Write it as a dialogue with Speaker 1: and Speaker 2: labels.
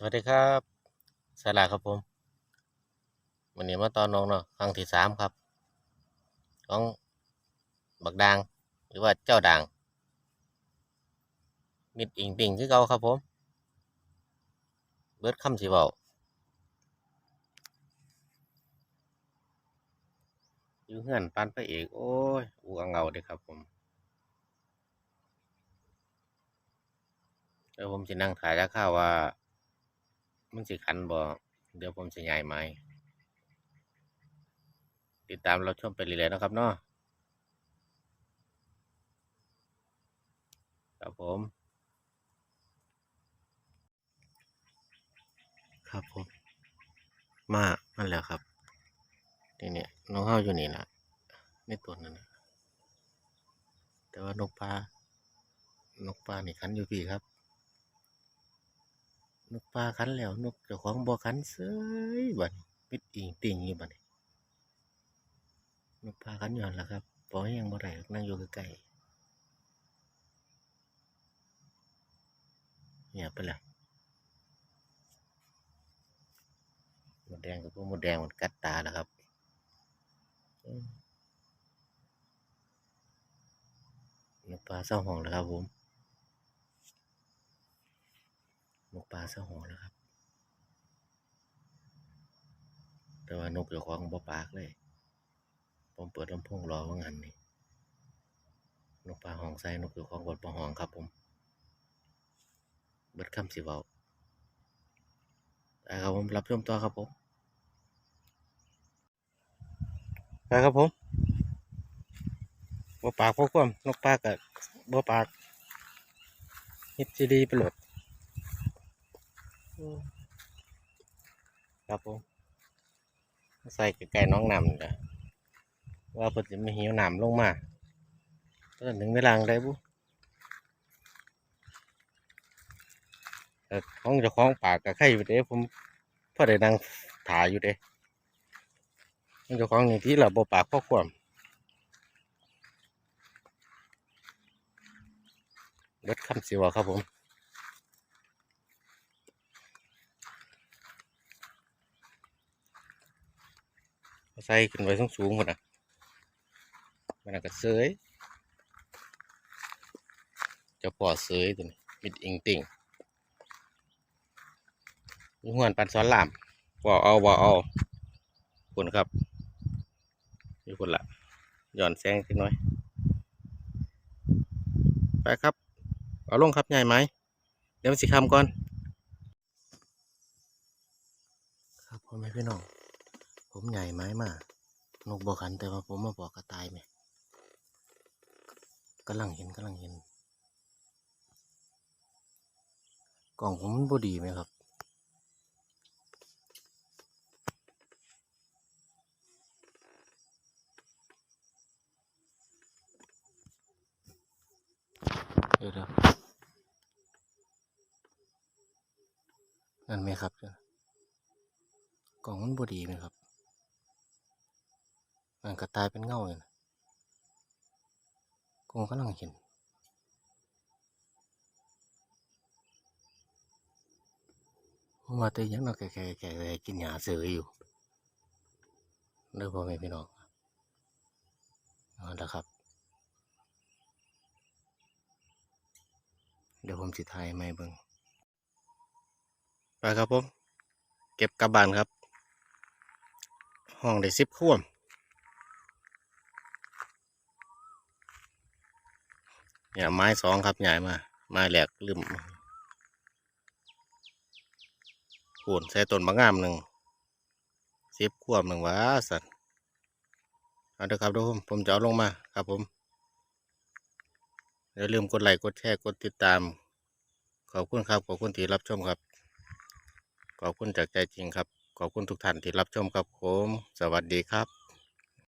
Speaker 1: สวัสดีครับสลาครับผม วันนี้มาตอนน้องเนาะครั้งที่สามครับ ของบักดาง หรือว่าเจ้าด่าง มิดอิงติงคือเก่าครับผม เบิดคำสิเว้าอยู่เฮือนปันไปเอก โอ้ยอูอังเงาเด้ครับผมแล้วผมจะนั่งถ่ายแล้วข้าวว่า มันสิคันบ่เดี๋ยวผมจะย้ายไม้ติดตามเราชมไปเรื่อยๆนะครับเนาะครับผม ครับผม มามันแล้วครับนี่เนี่ยน้องเฮาอยู่นี่ล่ะในตัวนั้นนะแต่ว่านกปลานกปลานี่คันอยู่พี่ครับ นกปลาคันแล้ว นกเจ้าของบ่คันเสยบัดนี้มิดอิงติ่งอยู่บัดนี้นกปลาคันอยู่หั่นล่ะครับปล่อยยังบ่ได้หรนั่งอยู่ใกล้ๆเงียบไปแล้วหมดแดงกับพวกหมดแดงมันกัดตาแล้วครับนกปลาเศร้าห้องแล้วครับผม นกปลาเศร้าห้องแล้วครับ แต่ว่านกเจ้าของบ่ปากเลย ผมเปิดลำโพงรอว่างันนี่นกปลาห้องใส่นกเจ้าของบดบ่ห้องครับผม เบิดคำสิเว้าไปครับผมรับชมต่อครับผมไปครับผมบ่ปากบ่ควมนกปลากับบ่ปากฮ็ดสิดีไปโหลด ครับผมใส่ไก่น้องนำจ้ะว่าเพิ่นสิมาหิวน้ำลงมาตอนถึงเวลาได้บุแต่ของเจ้าของปากกับไข่อยู่เด้ผมพ่อได้นั่งถ่ายอยู่เด้ของเจ้าของนี่างที่เราบ่ปากพ่อความเบิดคำสิเว่าครับผม ใส่ขึ้นไว้สูงสูงหมดอะมันก็เสยจะปอเสยตัวนี้มิดอิงติ่งมีหวนปันซ้อนหลามบ่เอาบ่เอาคนครับมีคนละหย่อนแสงสักน่อย ไปครับ เอาลงครับใหญ่ไหมเดี๋ยวมันสิคำก่อน ครับพ่อแม่พี่น้อง ผมใหญ่ไม้มากนกบอกขันแต่ว่าผมมาบอกกระต่ายไหมกำลังเห็นกำลังเห็น กล่องผมมันบดีไหมครับ เดี๋ยวนั่นไหมครับ กล่องมันบดีไหมครับ มันกระต่ายเป็นเงาเลยนะกงกำลังเห็นมว่าแต่ยังเราแก่แก่ๆกินหญ้าเสืออยู่เด้อพ่อแม่พี่น้องเอาละครับ เดี๋ยวผมสิทายไม่เบิ่งไปครับผม เก็บกลับบานครับ ห้องได้สิบข่วม เนี่ยไม้สองครับใหญ่มาไม้แหลกลืมโูนใส่ต้นบางงามหนึ่งสิบขวบหนึ่งวะสัตว์เอาเถอะครับทุกคนผมจะเอาลงมาครับผมอย่าลืมกดไลค์กดแชร์กดติดตาม ขอบคุณครับขอบคุณที่รับชมครับ ขอบคุณจากใจจริงครับ ขอบคุณทุกท่านที่รับชมครับผม สวัสดีครับ